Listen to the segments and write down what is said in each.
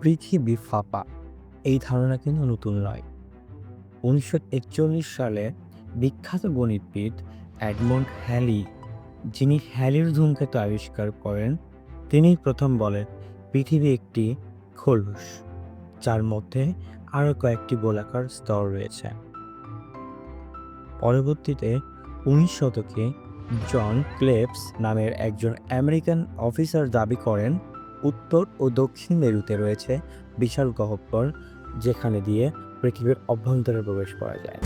পৃথিবী ফাঁপা। এই ধারণা কিন্তু নতুন নয়। উনিশশো একচল্লিশ সালে বিখ্যাত গণিতবিদ অ্যাডমন্ড হ্যালি, যিনি হ্যালির ধূমকেতু আবিষ্কার করেন তিনি প্রথম বলেন, পৃথিবী একটি খোলস, যার মধ্যে আরও কয়েকটি গোলাকার স্তর রয়েছে। পরবর্তীতে উনিশ শতকে জন ক্লেপস নামের একজন আমেরিকান অফিসার দাবি করেন উত্তর ও দক্ষিণ মেরুতে রয়েছে বিশাল গহ্বর, যেখানে দিয়ে পৃথিবীর অভ্যন্তরে প্রবেশ করা যায়।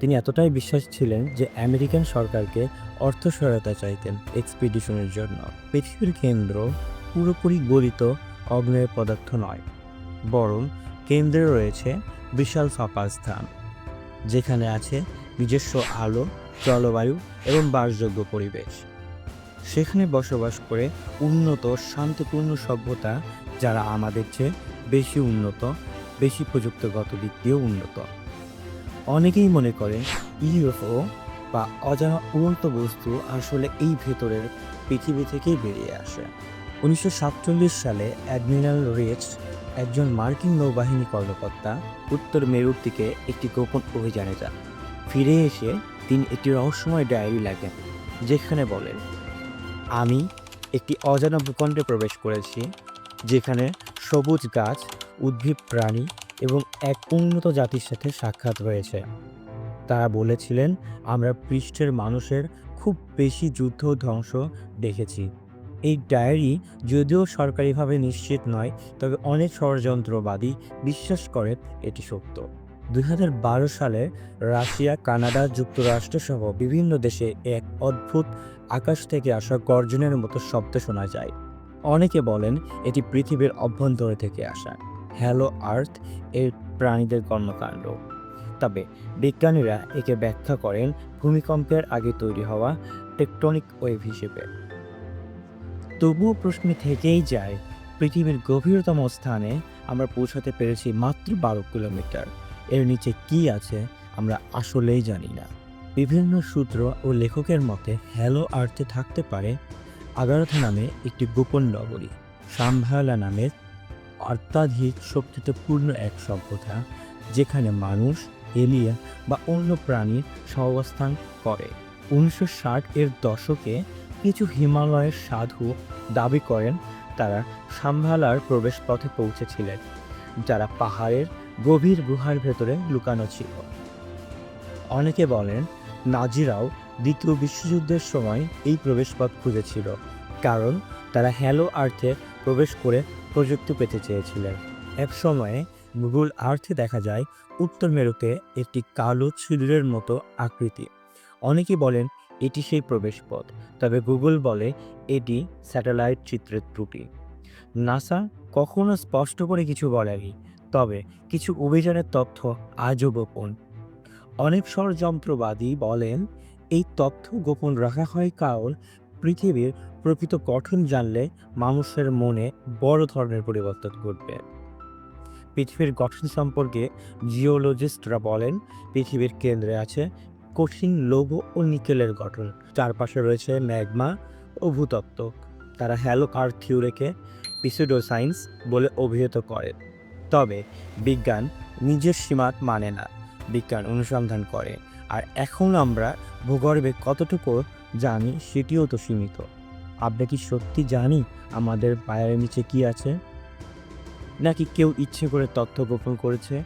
তিনি এতটাই বিশ্বাস ছিলেন যে আমেরিকান সরকারকে অর্থ সহায়তা চাইতেন এক্সপিডিশনের জন্য। পৃথিবীর কেন্দ্র পুরোপুরি গলিত অগ্নেয় পদার্থ নয়, বরং কেন্দ্রে রয়েছে বিশাল ফাঁপা স্থান। যেখানে আছে নিজস্ব আলো, জলবায়ু এবং বাসযোগ্য পরিবেশ। সেখানে বসবাস করে উন্নত, শান্তিপূর্ণ সভ্যতা, যারা আমাদের চেয়ে বেশি উন্নত, বেশি প্রযুক্তিগত দিক দিয়েও উন্নত। অনেকেই মনে করে ইউএফও বা অজানা উড়ন্ত বস্তু আসলে এই ভেতরের পৃথিবী থেকেই বেরিয়ে আসে। উনিশশো সাতচল্লিশ সালে অ্যাডমিরাল রিচ একজন মার্কিন নৌবাহিনী কর্মকর্তা উত্তর মেরুর দিকে একটি গোপন অভিযানে যান। ফিরে এসে তিনি একটি রহস্যময় ডায়েরি লেখেন, যেখানে বলেন, আমি একটি অজানা ভূখণ্ডে প্রবেশ করেছি, যেখানে সবুজ গাছ, উদ্ভিদ প্রাণী এবং এক উন্নত জাতির সাথে সাক্ষাৎ হয়েছে। তারা বলেছিলেন, আমরা পৃষ্ঠের মানুষের খুব বেশি যুদ্ধ ধ্বংস দেখেছি। এই ডায়েরি যদিও সরকারিভাবে নিশ্চিত নয়, তবে অনেক ষড়যন্ত্রবাদী বিশ্বাস করে এটি সত্য। দুই হাজার বারো সালে রাশিয়া, কানাডা যুক্তরাষ্ট্র সহ বিভিন্ন দেশে এক অদ্ভুত আকাশ থেকে আসা গর্জনের মতো শব্দ শোনা যায়। অনেকে বলেন এটি পৃথিবীর অভ্যন্তরে থেকে আসা। হ্যালো আর্থ এর প্রাণীদের কর্মকাণ্ড। তবে বিজ্ঞানীরা একে ব্যাখ্যা করেন ভূমিকম্পের আগে তৈরি হওয়া টেকটনিক ওয়েভ হিসেবে। তবুও প্রশ্ন থেকেই যায়, পৃথিবীর গভীরতম স্থানে আমরা পৌঁছাতে পেরেছি মাত্র বারো কিলোমিটার। এর নিচে কি আছে আমরা আসলেই জানি না। বিভিন্ন সূত্র ও লেখকের মতে হ্যালো আর্থে থাকতে পারে আগারথা নামে একটি গোপন নগরী। সাম্ভালা নামের অত্যাধিক শক্তিতে পূর্ণ এক সভ্যতা, যেখানে মানুষ, এলিয়া বা অন্য প্রাণীর সহাবস্থান করে। উনিশশো ষাট এর দশকে কিছু হিমালয়ের সাধু দাবি করেন তারা সাম্ভালার প্রবেশপথে পৌঁছেছিলেন, যারা পাহাড়ের গভীর গুহার ভেতরে লুকানো ছিল। অনেকে বলেন নাজিরাও দ্বিতীয় বিশ্বযুদ্ধের সময় এই প্রবেশপথ খুঁজেছিল, কারণ তারা হ্যালো আর্থে প্রবেশ করে প্রযুক্তি পেতে চেয়েছিলেন। এক সময়ে গুগল আর্থে দেখা যায়, উত্তর মেরুতে একটি কালো ছিদ্রের মতো আকৃতি। অনেকে বলেন এটি সেই প্রবেশপথ। তবে গুগল বলে এটি স্যাটেলাইট চিত্রের ত্রুটি। নাসা কখনো স্পষ্ট করে কিছু বলেনি, তবে কিছু অভিযানের তথ্য আজও গোপন। অনেক ষড়যন্ত্রবাদী বলেন, এই তথ্য গোপন রাখা হয় কারণ পৃথিবীর প্রকৃত গঠন জানলে মানুষের মনে বড় ধরনের পরিবর্তন ঘটবে। পৃথিবীর গঠন সম্পর্কে জিওলজিস্টরা বলেন, পৃথিবীর কেন্দ্রে আছে কঠিন লৌহ ও নিকেলের গঠন। চারপাশে রয়েছে ম্যাগমা ও ভূতত্ত্ব। তারা হ্যালো আর থিওরিকে পিসিডো সায়েন্স বলে অভিহিত করে। তবে বিজ্ঞান নিজের সীমা মানে না, বিজ্ঞান অনুসন্ধান করে। আর এখন আমরা ভূগর্ভে কতটুকু জানি সেটিও তো সীমিত। আমরা কি সত্যি জানি আমাদের পায়ের নিচে কি আছে? নাকি কেউ ইচ্ছে করে তথ্য গোপন করেছে?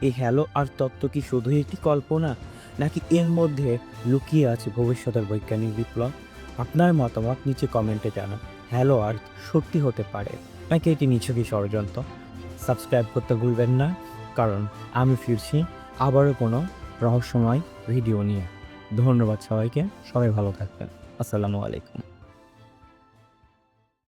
এই হ্যালো আর তত্ত্ব কি শুধুই একটি কল্পনা? নাকি এর মধ্যে লুকিয়ে আছে ভবিষ্যতের বৈজ্ঞানিক বিপ্লব? আপনার মতামত নিচে কমেন্টে জানান। হ্যালো আর্থ, সত্যি হতে পারে। নাকি এটি নিছকই ষড়যন্ত্র? সাবস্ক্রাইব করতে ভুলবেন না, কারণ আমি ফিরছি আবারও কোনো রহস্যময় ভিডিও নিয়ে। ধন্যবাদ সবাইকে, সবাই ভালো থাকবেন। আসসালামু আলাইকুম।